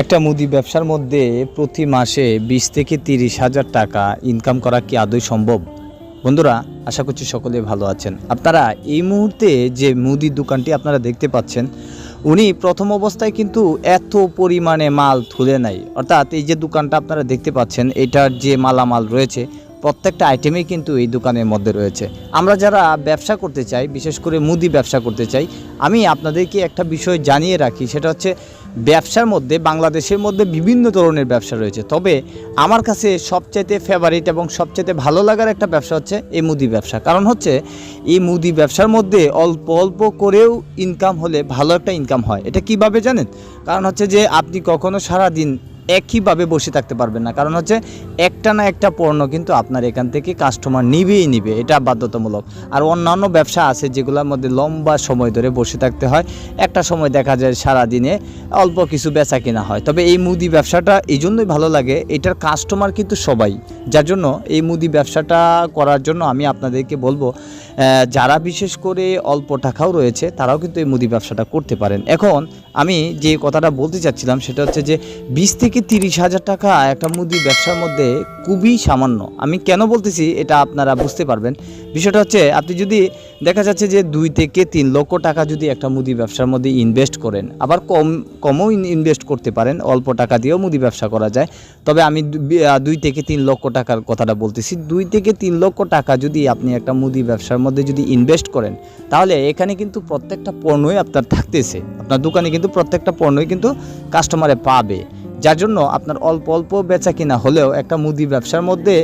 একটা মুদি ব্যবসার মধ্যে প্রতি মাসে বিশ থেকে তিরিশ হাজার টাকা ইনকাম করা কি আদৌ সম্ভব? বন্ধুরা, আশা করছি সকলে ভালো আছেন। আপনারা এই মুহূর্তে যে মুদি দোকানটি আপনারা দেখতে পাচ্ছেন, উনি প্রথম অবস্থায় কিন্তু এত পরিমাণে মাল তুলে নাই অর্থাৎ এই যে দোকানটা আপনারা দেখতে পাচ্ছেন, এটার যে মালামাল রয়েছে প্রত্যেকটা আইটেমই কিন্তু এই দোকানের মধ্যে রয়েছে। আমরা যারা ব্যবসা করতে চাই, বিশেষ করে মুদি ব্যবসা করতে চাই, আমি আপনাদেরকে একটা বিষয় জানিয়ে রাখি, সেটা হচ্ছে ব্যবসার মধ্যে, বাংলাদেশের মধ্যে বিভিন্ন ধরনের ব্যবসা রয়েছে। তবে আমার কাছে সবচাইতে ফেভারিট এবং সবচাইতে ভালো লাগার একটা ব্যবসা হচ্ছে এই মুদি ব্যবসা। কারণ হচ্ছে, এই মুদি ব্যবসার মধ্যে অল্প অল্প করেও ইনকাম হলে ভালো একটা ইনকাম হয়। এটা কীভাবে জানেন? কারণ হচ্ছে যে আপনি কখনো সারাদিন একইভাবে বসে থাকতে পারবেন না। কারণ হচ্ছে একটা না একটা পণ্য কিন্তু আপনার এখান থেকে কাস্টমার নিবেই নিবে, এটা বাধ্যতামূলক। আর অন্যান্য ব্যবসা আছে যেগুলোর মধ্যে লম্বা সময় ধরে বসে থাকতে হয়। একটা সময় দেখা যায় সারা দিনে অল্প কিছু বেচা কেনা হয়। তবে এই মুদি ব্যবসাটা এই জন্যই ভালো লাগে, এটার কাস্টমার কিন্তু সবাই। যার জন্য এই মুদি ব্যবসাটা করার জন্য আমি আপনাদেরকে বলব যারা বিশেষ করে অল্প টাকাও রয়েছে, তারাও কিন্তু এই মুদি ব্যবসাটা করতে পারেন। এখন আমি যে কথাটা বলতে চাচ্ছিলাম, সেটা হচ্ছে যে বিশ থেকে তিরিশ হাজার টাকা একটা মুদি ব্যবসার মধ্যে খুবই সামান্য। আমি কেন বলতেছি, এটা আপনারা বুঝতে পারবেন। বিষয়টা হচ্ছে, আপনি যদি দেখা যাচ্ছে যে দুই থেকে তিন লক্ষ টাকা যদি একটা মুদি ব্যবসার মধ্যে ইনভেস্ট করেন, আবার কম, কমও ইনভেস্ট করতে পারেন, অল্প টাকা দিয়েও মুদি ব্যবসা করা যায়। তবে আমি দুই থেকে তিন লক্ষ টাকার কথাটা বলতেছি। দুই থেকে তিন লক্ষ টাকা যদি আপনি একটা মুদি ব্যবসার মধ্যে যদি ইনভেস্ট করেন, তাহলে এখানে কিন্তু প্রত্যেকটা পণ্যই আপনার থাকতেছে। আপনার দোকানে কিন্তু প্রত্যেকটা পণ্যই কিন্তু কাস্টমারে পাবে। যার জন্য আপনার অল্প অল্প বেচা কিনা হলেও একটা মুদি ব্যবসার মধ্যে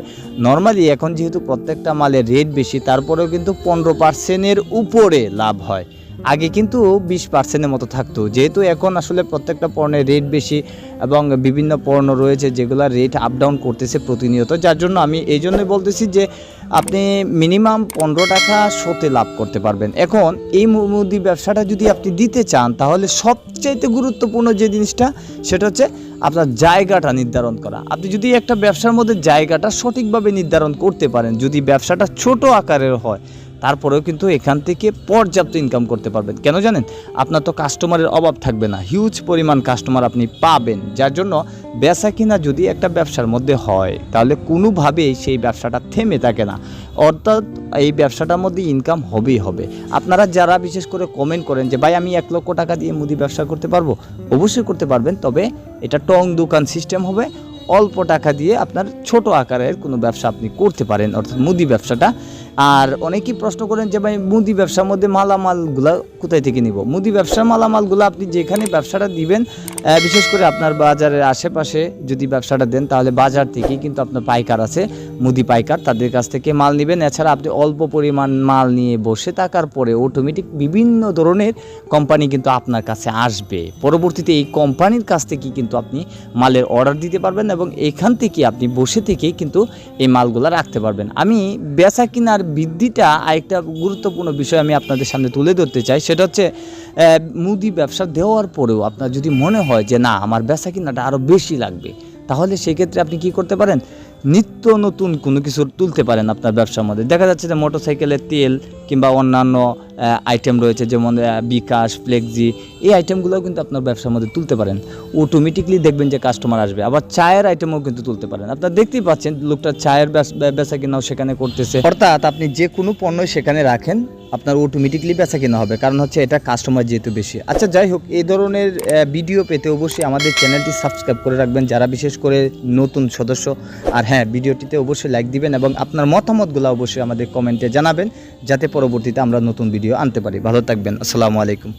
নর্মালি এখন যেহেতু প্রত্যেকটা মালের রেট বেশি, তারপরেও কিন্তু পনেরো পার্সেন্টের উপরে লাভ হয়। আগে কিন্তু বিশ পার্সেন্টের মতো থাকতো। যেহেতু এখন আসলে প্রত্যেকটা পণ্যের রেট বেশি এবং বিভিন্ন পণ্য রয়েছে যেগুলোর রেট আপ ডাউন করতেছে প্রতিনিয়ত, যার জন্য আমি এই জন্যই বলতেছি যে আপনি মিনিমাম পনেরো টাকা শোতে লাভ করতে পারবেন। এখন এই মুদি ব্যবসাটা যদি আপনি দিতে চান, তাহলে সবচাইতে গুরুত্বপূর্ণ যে জিনিসটা, সেটা হচ্ছে আপনার জায়গাটা নির্ধারণ করা। আপনি যদি একটা ব্যবসার মধ্যে জায়গাটা সঠিকভাবে নির্ধারণ করতে পারেন, যদি ব্যবসাটা ছোট আকারের হয় তারপরেও কিন্তু এখান থেকে পর্যাপ্ত ইনকাম করতে পারবেন। কেন জানেন? আপনার তো কাস্টমারের অভাব থাকবে না। হিউজ পরিমাণ কাস্টমার আপনি পাবেন। যার জন্য বেচা কিনা যদি একটা ব্যবসার মধ্যে হয়, তাহলে কোনোভাবেই সেই ব্যবসাটা থেমে থাকে না। অর্থাৎ এই ব্যবসাটার মধ্যে ইনকাম হবেই হবে। আপনারা যারা বিশেষ করে কমেন্ট করেন যে, ভাই, আমি এক লক্ষ টাকা দিয়ে মুদি ব্যবসা করতে পারব? অবশ্যই করতে পারবেন। তবে এটা টং দোকান সিস্টেম হবে। অল্প টাকা দিয়ে আপনার ছোট আকারের কোনো ব্যবসা আপনি করতে পারেন। অর্থাৎ মুদি ব্যবসাটা আর অনেকেই প্রশ্ন করেন যে ভাই, মুদি ব্যবসার মধ্যে মালামালগুলো কোথায় থেকে নিব? মুদি ব্যবসার মালামালগুলো আপনি যেখানে ব্যবসাটা দিবেন বিশেষ করে আপনার বাজারের আশেপাশে যদি ব্যবসাটা দেন, তাহলে বাজার থেকেই কিন্তু আপনার পাইকার আছে, মুদি পাইকার, তাদের কাছ থেকে মাল নেবেন। এছাড়া আপনি অল্প পরিমাণ মাল নিয়ে বসে থাকার পরে অটোমেটিক বিভিন্ন ধরনের কোম্পানি কিন্তু আপনার কাছে আসবে। পরবর্তীতে এই কোম্পানির কাছ থেকে কিন্তু আপনি মালের অর্ডার দিতে পারবেন এবং এখান থেকে আপনি বসে থেকেই কিন্তু এই মালগুলো রাখতে পারবেন। আমি বেচা কিনার বৃদ্ধিটা আরেকটা গুরুত্বপূর্ণ বিষয় আমি আপনাদের সামনে তুলে ধরতে চাই। সেটা হচ্ছে মুদি ব্যবসা দেওয়ার পরেও আপনার যদি মনে হয় যে, না, আমার ব্যবসা কিনাটা আরও বেশি লাগবে, তাহলে সেক্ষেত্রে আপনি কি করতে পারেন? নিত্য নতুন কোনো কিছু তুলতে পারেন আপনার ব্যবসার মধ্যে। দেখা যাচ্ছে যে মোটরসাইকেলের তেল কিংবা অন্যান্য আইটেম রয়েছে যেমন বিকাশ, ফ্লেক্সি, এই আইটেমগুলোও কিন্তু আপনার ব্যবসার মধ্যে তুলতে পারেন। অটোমেটিকলি দেখবেন যে কাস্টমার আসবে। আবার চায়ের আইটেমও কিন্তু তুলতে পারেন। আপনার দেখতেই পাচ্ছেন লোকটা চায়ের বেচ- কিনাও সেখানে করতেছে। অর্থাৎ আপনি যে কোনো পণ্য সেখানে রাখেন, আপনার অটোমেটিকলি বেচা কিনা হবে। কারণ হচ্ছে এটা কাস্টমার যেহেতু বেশি। আচ্ছা যাই হোক, এই ধরনের ভিডিও পেতে অবশ্যই আমাদের চ্যানেলটি সাবস্ক্রাইব করে রাখবেন। যারা বিশেষ করে নতুন সদস্য, আর হ্যাঁ ভিডিওটিতে অবশ্যই লাইক দিবেন এবং আপনার মতামতগুলো অবশ্যই আমাদের কমেন্টে জানাবেন, যাতে পরবর্তীতে আমরা নতুন ভিডিও আনতে পারি। ভালো থাকবেন। আসসালামু আলাইকুম।